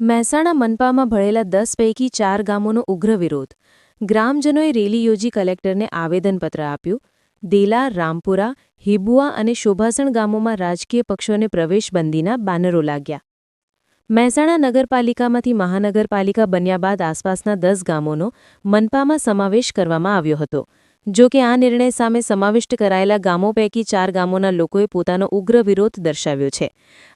મહેસાણા મનપામાં ભળેલા દસ પૈકી ચાર ગામોનો ઉગ્ર વિરોધ. ગ્રામજનોએ રેલી યોજી કલેક્ટરને આવેદનપત્ર આપ્યું. દેલા, રામપુરા, હિબુઆ અને શોભાસણ ગામોમાં રાજકીય પક્ષોને પ્રવેશબંધીના બાનરો લાગ્યા. મહેસાણા નગરપાલિકામાંથી મહાનગરપાલિકા બન્યા બાદ આસપાસના દસ ગામોનો મનપામાં સમાવેશ કરવામાં આવ્યો હતો. જો કે આ નિર્ણય સામે સમાવિષ્ટ કરાયેલા ગામો પૈકી ચાર ગામોના લોકોએ પોતાનો ઉગ્ર વિરોધ દર્શાવ્યો છે.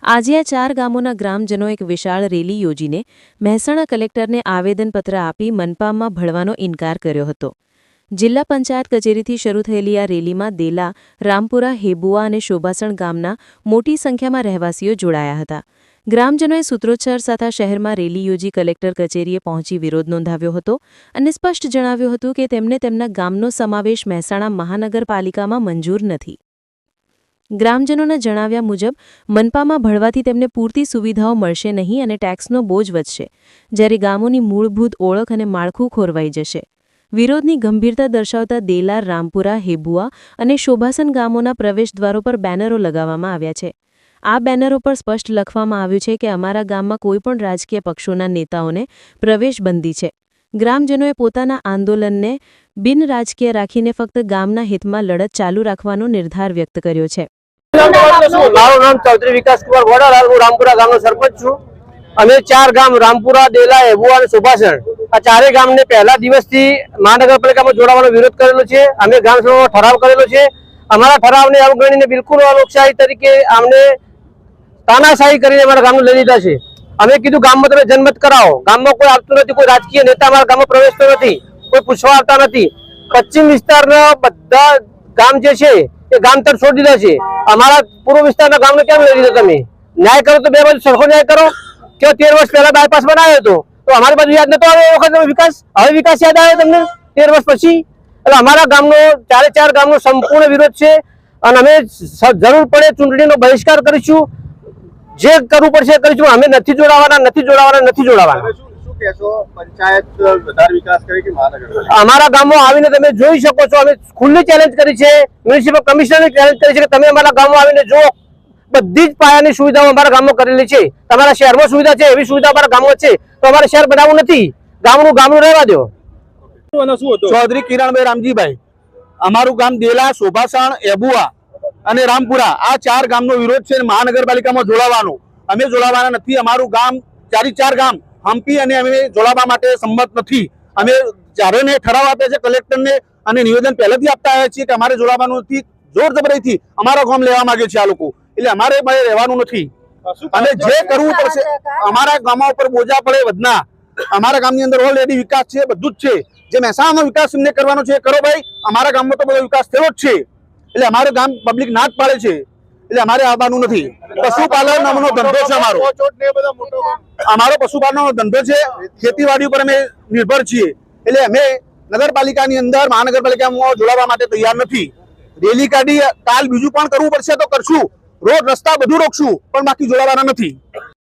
આજે આ ચાર ગામોના ગ્રામજનો એક વિશાળ રેલી યોજીને મહેસાણા કલેક્ટરને આવેદનપત્ર આપી મનપામાં ભળવાનો ઇનકાર કર્યો હતો. જિલ્લા પંચાયત કચેરીથી શરૂ થયેલી આ રેલીમાં દેલા, રામપુરા, હેબુઆ અને શોભાસણ ગામના મોટી સંખ્યામાં રહેવાસીઓ જોડાયા હતા. ગ્રામજનોએ સૂત્રોચ્ચાર સાથે શહેરમાં રેલી યોજી કલેક્ટર કચેરીએ પહોંચી વિરોધ નોંધાવ્યો હતો અને સ્પષ્ટ જણાવ્યું હતું કે તેમને તેમના ગામનો સમાવેશ મહેસાણા મહાનગરપાલિકામાં મંજૂર નથી. ગ્રામજનોના જણાવ્યા મુજબ, મનપામાં ભળવાથી તેમને પૂરતી સુવિધાઓ મળશે નહીં અને ટેક્સનો બોજ વધશે, જ્યારે ગામોની મૂળભૂત ઓળખ અને માળખું ખોરવાઈ જશે. વિરોધની ગંભીરતા દર્શાવતા દેલાર, રામપુરા, હેબુઆ અને શોભાસન ગામોના પ્રવેશદ્વારો પર બેનરો લગાવવામાં આવ્યા છે. આ બેનરો પર સ્પષ્ટ લખવામાં આવ્યું છે કે અમારા ગામમાં કોઈપણ રાજકીય પક્ષોના નેતાઓને પ્રવેશબંધી છે. ગ્રામજનોએ પોતાના આંદોલનને બિનરાજકીય રાખીને ફક્ત ગામના હિતમાં લડત ચાલુ રાખવાનો નિર્ધાર વ્યક્ત કર્યો છે. મારું નામ ચૌધરી વિકાસ ગોડાલાલ હું રામપુરા ગામનો સરપંચ છું. અમે ચાર ગામ, રામપુરા, દેલા એબુઆ અને સુભાષણ. આ ચારેય ગામને પહેલા દિવસથી મહાનગરપાલિકામાં જોડાવાનો વિરોધ કરેલો છે. અમે ગામ ઠરાવ કરેલો છે. અમારા ઠરાવને અવગણીને બિલકુલ લોકશાહી તરીકે અમને તાનાશાહી કરીને અમારા ગામનું લઈ લીધા છે. અમે કીધું ગામમાં તમે જન્મત કરાવો. ગામમાં કોઈ આવતું નથી, કોઈ રાજકીય નેતા અમારા ગામમાં પ્રવેશતો નથી, કોઈ પૂછવા આવતા નથી. પશ્ચિમ વિસ્તારના બધા ગામ જે છે, એ ગામ તરફ છોડી દીધા છે. અમારા પૂર્વ વિસ્તારના ગામને કેમ લઈ લીધો તમે? ન્યાય કરો તો બે બાજુ સરખો ન્યાય કરો. કે તેર વર્ષ પહેલા બાયપાસ બનાવ્યો હતો? તો અમારી બાજુ યાદ નતો એ વખત વિકાસ? હવે વિકાસ યાદ આવ્યો તમને? તેર વર્ષ પછી? એટલે અમારા ગામનો ચારે ચાર ગામનો સંપૂર્ણ વિરોધ છે. અને અમે જરૂર પડે ચૂંટણીનો બહિષ્કાર કરીશું. જે કરવું પડશે કરીશું. અમે નથી જોડાવાના નથી જોડાવાના નથી જોડાવાના. તમે શું શું કહેશો? પંચાયત વધારે વિકાસ કરે કે મહાનગરપાલિકા અમારા ગામમાં આવીને તમે જોઈ શકો છો. અમે ખુલ્લી ચેલેન્જ કરી છે મ્યુનિસિપલ કમિશનરને ચેલેન્જ કરી છે કે તમે અમારા ગામમાં આવીને જો બધી જ પાયાની સુવિધાઓ અમારા ગામમાં કરેલી છે. તમારા શહેરમાં સુવિધા છે એવી સુવિધા અમારા ગામમાં છે. તો અમારે શહેર બનાવવું નથી. ગામનું ગામનું રહેવા દો. શું હતું? ચૌધરી કિરણભાઈ રામજીભાઈ. અમારું ગામ દેલા શોભાસણ એબુઆ. અને રામપુરા આ ચાર ગામનો વિરોધ છે મહાનગરપાલિકામાં જોડાવાનો. અમે જોડાવાના નથી અમારું ગામ ચારી ચાર ગામ હમ્પી અને અમે જોડાવા માટે સંમત નથી. અમે જ્યારે ને ઠરાવ આપ્યા છે કલેક્ટરને અને નિવેદન પહેલેથી આપતા આવ્યા છીએ કે અમારે જોડાવાનું નથી. જોર જબરીથી અમારા ગામ લેવા માંગે છે આ લોકો. એટલે અમારે રહેવાનું નથી. અને જે કરવું પડશે અમારા ગામમાં ઉપર બોજા પડે વધના. અમારા ગામની અંદર ઓલરેડી વિકાસ છે બધું જ છે. જે મહેસાણાનો વિકાસ એમને કરવાનો છે કરો ભાઈ. અમારા ગામમાં તો બધો વિકાસ થયો જ છે. એટલે અમારું ગામ પબ્લિક ના પાડે છે. એટલે અમારે આવવાનું નથી. પશુપાલન નામનો ધંધો છે અમારો. અમારો પશુપાલનનો ધંધો છે. ખેતીવાડી ઉપર અમે નિર્ભર છીએ. એટલે અમે નગરપાલિકાની અંદર, મહાનગરપાલિકામાં જોડાવા માટે તૈયાર નથી. રેલી કાઢી, કાલ બીજું પણ કરવું પડશે તો કરશું. રોડ, રસ્તા બધું રોકશું, પણ બાકી જોડાવાના નથી.